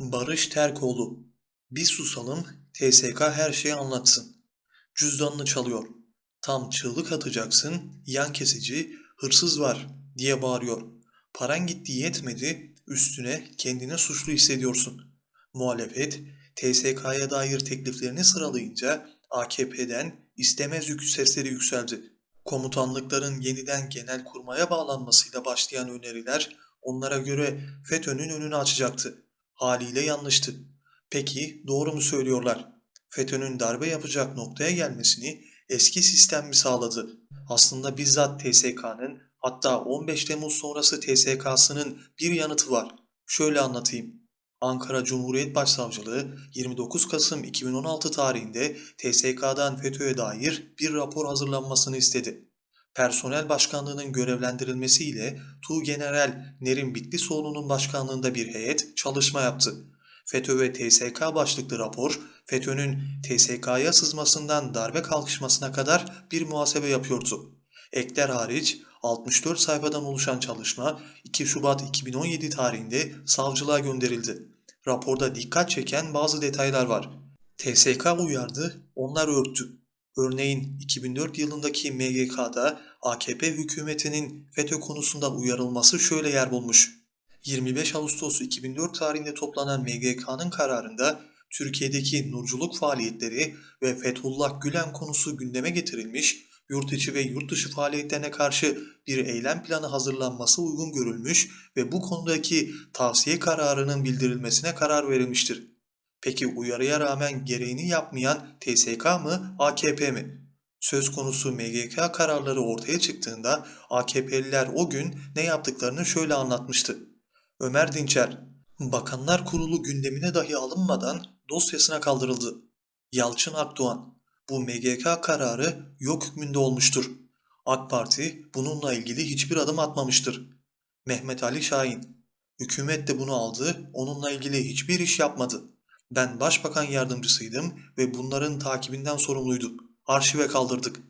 Barış Terkoğlu Bir susalım, TSK her şeyi anlatsın. Cüzdanını çalıyor. Tam çığlık atacaksın, yan kesici, hırsız var diye bağırıyor. Paran gitti yetmedi, üstüne kendini suçlu hissediyorsun. Muhalefet, TSK'ya dair tekliflerini sıralayınca AKP'den istemez yük sesleri yükseldi. Komutanlıkların yeniden genel kurmaya bağlanmasıyla başlayan öneriler onlara göre FETÖ'nün önünü açacaktı. Haliyle yanlıştı. Peki doğru mu söylüyorlar? FETÖ'nün darbe yapacak noktaya gelmesini eski sistem mi sağladı? Aslında bizzat TSK'nın hatta 15 Temmuz sonrası TSK'sının bir yanıtı var. Şöyle anlatayım. Ankara Cumhuriyet Başsavcılığı 29 Kasım 2016 tarihinde TSK'dan FETÖ'ye dair bir rapor hazırlanmasını istedi. Personel Başkanlığı'nın görevlendirilmesiyle Tuğgeneral Nerim Bitlisoğlu'nun başkanlığında bir heyet çalışma yaptı. FETÖ ve TSK başlıklı rapor, FETÖ'nün TSK'ya sızmasından darbe kalkışmasına kadar bir muhasebe yapıyordu. Ekler hariç 64 sayfadan oluşan çalışma 2 Şubat 2017 tarihinde savcılığa gönderildi. Raporda dikkat çeken bazı detaylar var. TSK uyardı, onlar örttü. Örneğin 2004 yılındaki MGK'da AKP hükümetinin FETÖ konusunda uyarılması şöyle yer bulmuş. 25 Ağustos 2004 tarihinde toplanan MGK'nın kararında Türkiye'deki nurculuk faaliyetleri ve Fethullah Gülen konusu gündeme getirilmiş, yurt içi ve yurt dışı faaliyetlerine karşı bir eylem planı hazırlanması uygun görülmüş ve bu konudaki tavsiye kararının bildirilmesine karar verilmiştir. Peki uyarıya rağmen gereğini yapmayan TSK mı, AKP mi? Söz konusu MGK kararları ortaya çıktığında AKP'liler o gün ne yaptıklarını şöyle anlatmıştı. Ömer Dinçer, Bakanlar Kurulu gündemine dahi alınmadan dosyasına kaldırıldı. Yalçın Akdoğan, bu MGK kararı yok hükmünde olmuştur. AK Parti bununla ilgili hiçbir adım atmamıştır. Mehmet Ali Şahin, hükümet de bunu aldı, onunla ilgili hiçbir iş yapmadı. Ben başbakan yardımcısıydım ve bunların takibinden sorumluyduk. Arşive kaldırdık.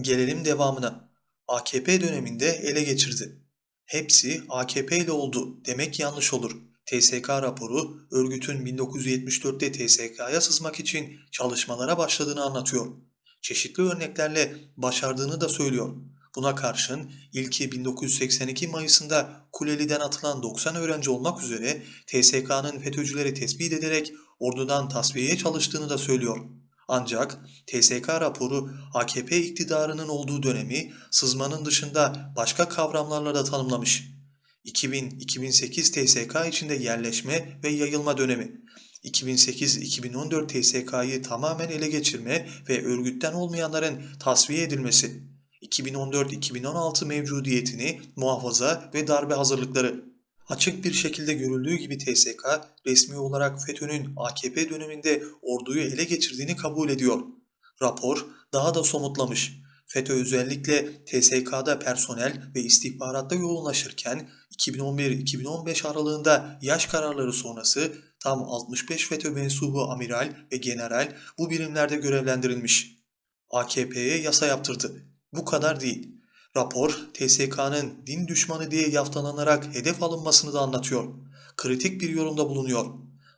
Gelelim devamına. AKP döneminde ele geçirdi. Hepsi AKP ile oldu demek yanlış olur. TSK raporu örgütün 1974'te TSK'ya sızmak için çalışmalara başladığını anlatıyor. Çeşitli örneklerle başardığını da söylüyor. Buna karşın ilki 1982 Mayıs'ında Kuleli'den atılan 90 öğrenci olmak üzere TSK'nın FETÖ'cüleri tespit ederek ordudan tasfiyeye çalıştığını da söylüyor. Ancak TSK raporu AKP iktidarının olduğu dönemi sızmanın dışında başka kavramlarla da tanımlamış. 2000-2008 TSK içinde yerleşme ve yayılma dönemi. 2008-2014 TSK'yı tamamen ele geçirme ve örgütten olmayanların tasfiye edilmesi. 2014-2016 mevcudiyetini muhafaza ve darbe hazırlıkları. Açık bir şekilde görüldüğü gibi TSK resmi olarak FETÖ'nün AKP döneminde orduyu ele geçirdiğini kabul ediyor. Rapor daha da somutlamış. FETÖ özellikle TSK'da personel ve istihbaratta yoğunlaşırken 2011-2015 aralığında yaş kararları sonrası tam 65 FETÖ mensubu amiral ve general bu birimlerde görevlendirilmiş. AKP'ye yasa yaptırdı. Bu kadar değil. Rapor, TSK'nın din düşmanı diye yaftalanarak hedef alınmasını da anlatıyor. Kritik bir yorumda bulunuyor.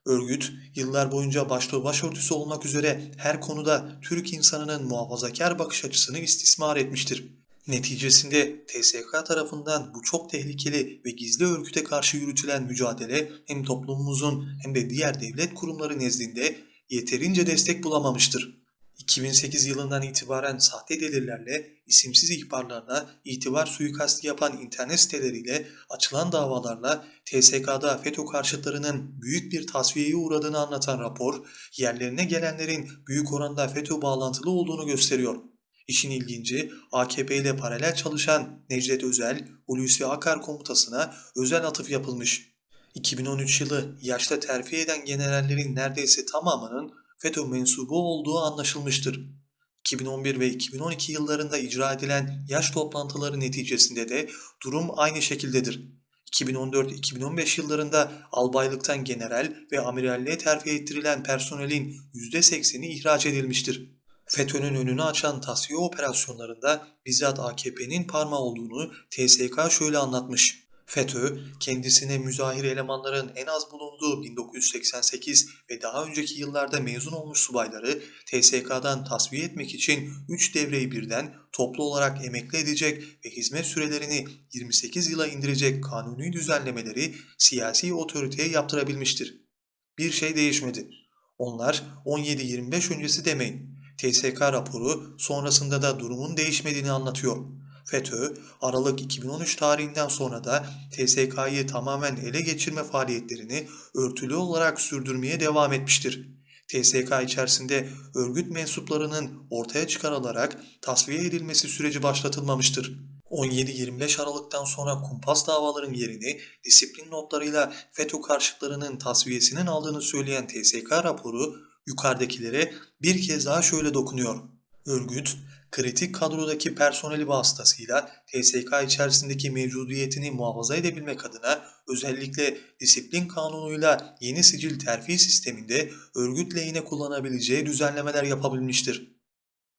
Örgüt, yıllar boyunca başlığı başörtüsü olmak üzere her konuda Türk insanının muhafazakar bakış açısını istismar etmiştir. Neticesinde TSK tarafından bu çok tehlikeli ve gizli örgüte karşı yürütülen mücadele hem toplumumuzun hem de diğer devlet kurumları nezdinde yeterince destek bulamamıştır. 2008 yılından itibaren sahte delillerle isimsiz ihbarlarla itibar suikasti yapan internet siteleriyle açılan davalarla TSK'da FETÖ karşıtlarının büyük bir tasfiyeye uğradığını anlatan rapor, yerlerine gelenlerin büyük oranda FETÖ bağlantılı olduğunu gösteriyor. İşin ilginci AKP ile paralel çalışan Necdet Özel, Hulusi Akar komutasına özel atıf yapılmış. 2013 yılı yaşta terfi eden generallerin neredeyse tamamının FETÖ mensubu olduğu anlaşılmıştır. 2011 ve 2012 yıllarında icra edilen yaş toplantıları neticesinde de durum aynı şekildedir. 2014-2015 yıllarında albaylıktan general ve amiralliğe terfi ettirilen personelin %80'i ihraç edilmiştir. FETÖ'nün önünü açan tasfiye operasyonlarında bizzat AKP'nin parmağı olduğunu TSK şöyle anlatmış. FETÖ, kendisine müzahir elemanların en az bulunduğu 1988 ve daha önceki yıllarda mezun olmuş subayları TSK'dan tasfiye etmek için 3 devreyi birden toplu olarak emekli edecek ve hizmet sürelerini 28 yıla indirecek kanuni düzenlemeleri siyasi otoriteye yaptırabilmiştir. Bir şey değişmedi. Onlar 17-25 öncesi demeyin. TSK raporu sonrasında da durumun değişmediğini anlatıyor. FETÖ, Aralık 2013 tarihinden sonra da TSK'yı tamamen ele geçirme faaliyetlerini örtülü olarak sürdürmeye devam etmiştir. TSK içerisinde örgüt mensuplarının ortaya çıkarılarak tasfiye edilmesi süreci başlatılmamıştır. 17-25 Aralık'tan sonra kumpas davaların yerini disiplin notlarıyla FETÖ karşıtlarının tasfiyesinin aldığını söyleyen TSK raporu yukarıdakilere bir kez daha şöyle dokunuyor. Örgüt, kritik kadrodaki personeli vasıtasıyla TSK içerisindeki mevcudiyetini muhafaza edebilmek adına özellikle disiplin kanunuyla yeni sicil terfi sisteminde örgüt lehine kullanabileceği düzenlemeler yapabilmiştir.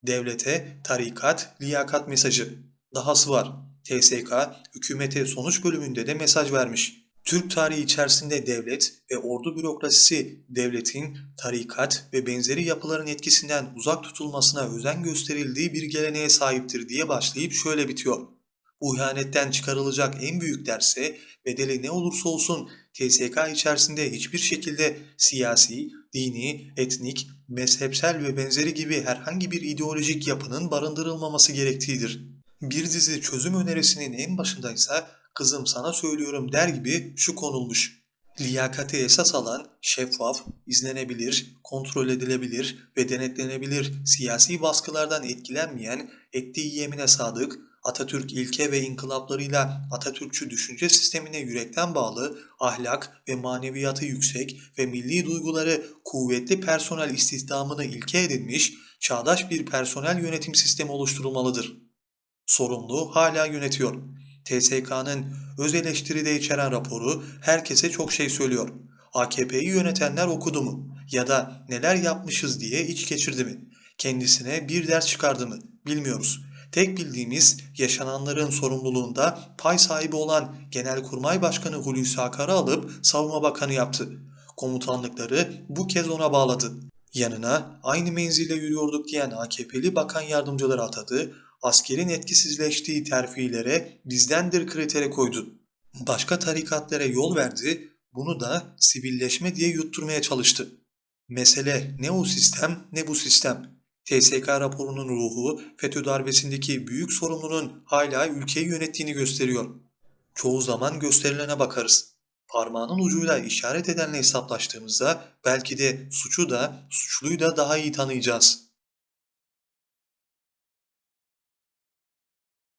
Devlete tarikat, liyakat mesajı. Dahası var. TSK, hükümete sonuç bölümünde de mesaj vermiş. Türk tarihi içerisinde devlet ve ordu bürokrasisi devletin tarikat ve benzeri yapıların etkisinden uzak tutulmasına özen gösterildiği bir geleneğe sahiptir diye başlayıp şöyle bitiyor. Bu ihanetten çıkarılacak en büyük derse bedeli ne olursa olsun TSK içerisinde hiçbir şekilde siyasi, dini, etnik, mezhepsel ve benzeri gibi herhangi bir ideolojik yapının barındırılmaması gerektiğidir. Bir dizi çözüm önerisinin en başındaysa kızım sana söylüyorum der gibi şu konulmuş. Liyakati esas alan, şeffaf, izlenebilir, kontrol edilebilir ve denetlenebilir siyasi baskılardan etkilenmeyen, ettiği yemine sadık, Atatürk ilke ve inkılaplarıyla Atatürkçü düşünce sistemine yürekten bağlı, ahlak ve maneviyatı yüksek ve milli duyguları kuvvetli personel istihdamını ilke edinmiş, çağdaş bir personel yönetim sistemi oluşturulmalıdır. Sorumlu hala yönetiyor. TSK'nın öz eleştiride içeren raporu herkese çok şey söylüyor. AKP'yi yönetenler okudu mu? Ya da neler yapmışız diye iç geçirdi mi? Kendisine bir ders çıkardı mı? Bilmiyoruz. Tek bildiğimiz yaşananların sorumluluğunda pay sahibi olan Genelkurmay Başkanı Hulusi Akar'ı alıp Savunma Bakanı yaptı. Komutanlıkları bu kez ona bağladı. Yanına aynı menzile yürüyorduk diyen AKP'li bakan yardımcıları atadı, askerin etkisizleştiği terfilere bizdendir kritere koydu. Başka tarikatlara yol verdi, bunu da sivilleşme diye yutturmaya çalıştı. Mesele ne o sistem ne bu sistem. TSK raporunun ruhu FETÖ darbesindeki büyük sorumlunun hala ülkeyi yönettiğini gösteriyor. Çoğu zaman gösterilene bakarız. Parmağının ucuyla işaret edenle hesaplaştığımızda belki de suçu da suçluyu da daha iyi tanıyacağız.